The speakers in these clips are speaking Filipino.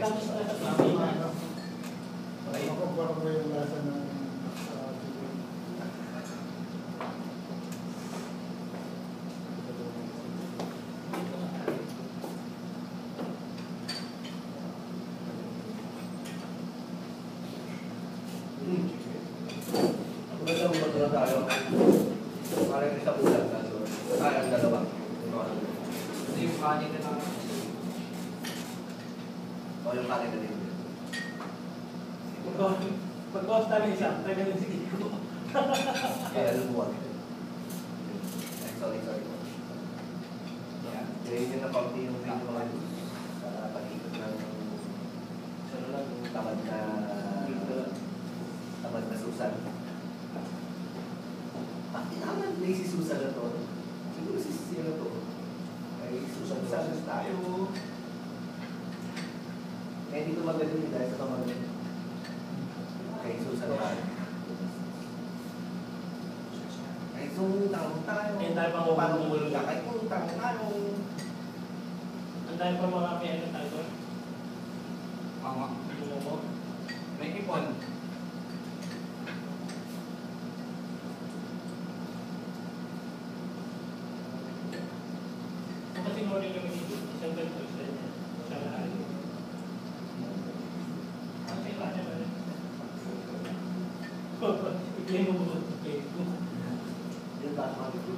Ako parang may lasa ng ah. Parang isa ulam na. so, Ay, ang dalawa. Hindi yung kanin na lang. O yung kanin na din. Pag-costa na isa, tagal yung sige ko. Kaya lumuwag. Sorry, sorry. Yeah. Ngayon yung napaunti yung video news. Para pag-ikot ng lang, yung tamad na tamad na Susan. Bakit naman may si Susan na to? Siguro si ano to? Ay, Susan Susan tayo. Kaya dito magaling dahil sa pamagaling. Kay Susan tayo. Ay, so, tanong tayo. Eh, tayo pa Paano kumulong. ka? Ay, kung tanong tayo. Ang dahil pa mga may ano tayo. Oo nga. Ano mo? May ipon. Kasi mo rin yung isang ganito isa niya. Sa lahat. Kasi ba niya ba? I-play mo mo sa Facebook. Yung taas mga ito.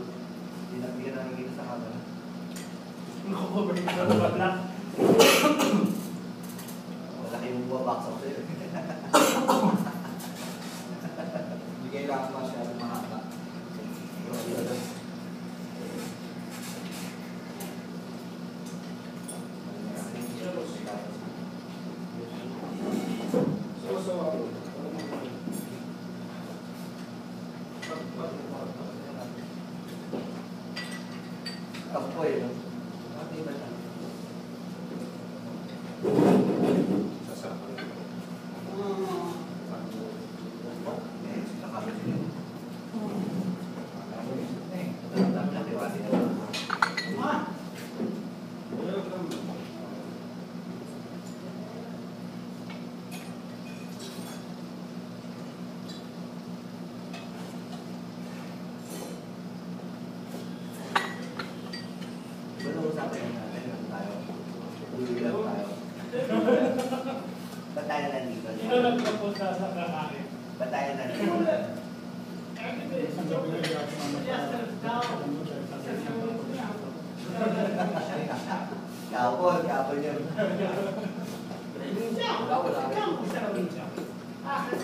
Hindi na hindi na nakikita sa camera. Nakakover ko sa mga black. Wala kayong buwabak sa sa'yo. Hindi kailangan masyadong mahaba. Ako po eh. no? Ano yung bata? Eh, nakapit yun. Natiwasin na. Di ba nung usapan natin ano tayo? Uwi lang tayo. Ba't tayo nandito? Sino nagpapunta sa kakain? Ba't tayo nandito? Isang gabi na yung mama ko. Ano, dahil sa akin, Kapon, kapon yun.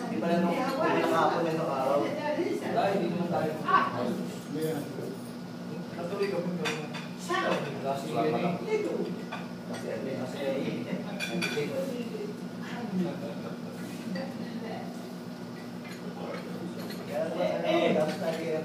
Di ba lang nung unang hapon na nung araw? Wala, hindi naman tayo. Hindi yan. Natuloy ka po yung... Kasi yun eh. Kasi ano yun? Kasi... Kaya ano, ano, tapos nag-iirap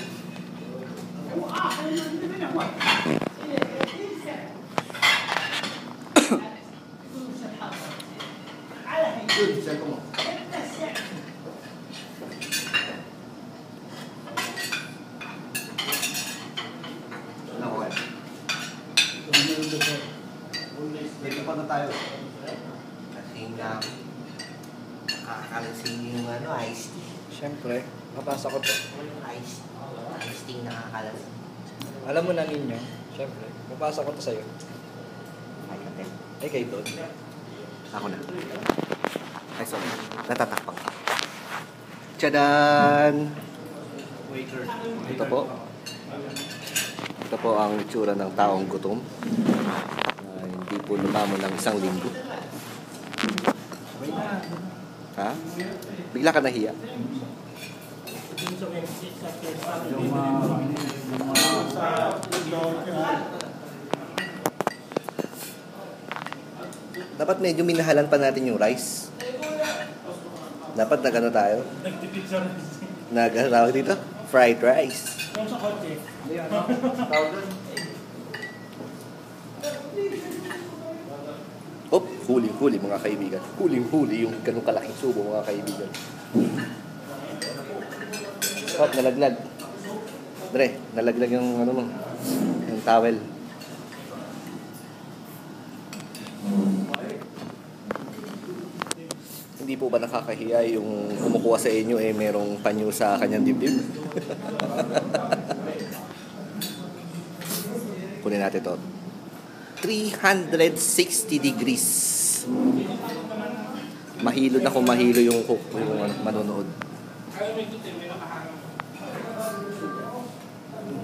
Siyempre, mapasa ko to. Ice, ice tea nakakalasin. Alam mo na ninyo, siyempre, mapasa ko to sa'yo. Ay, ate. Ay, kay Don. Ako na. Ay, sorry. Natatakpak. Tchadan! Waiter. Ito po. Ito po ang itsura ng taong gutom. Na hindi po lumamo ng isang linggo. Ha? Bigla ka nahiya. Yung mga, Dapat medyo minahalan pa natin yung rice. Dapat nag ano tayo? Nagtipid sa rice. Nag tawag dito? Fried rice. Sa kotse. Op, huling-huli mga kaibigan. Huling-huli yung ganun kalaking subo mga kaibigan. Op, nalaglag. Dre, nalaglag yung ano mo, yung towel. Hindi po ba nakakahiya yung kumukuha sa inyo eh merong panyo sa kanyang dibdib? Kunin natin to. 360 degrees. Mahilo na kung mahilo yung yung ano, manonood. Kaya may kutin, may nakahanga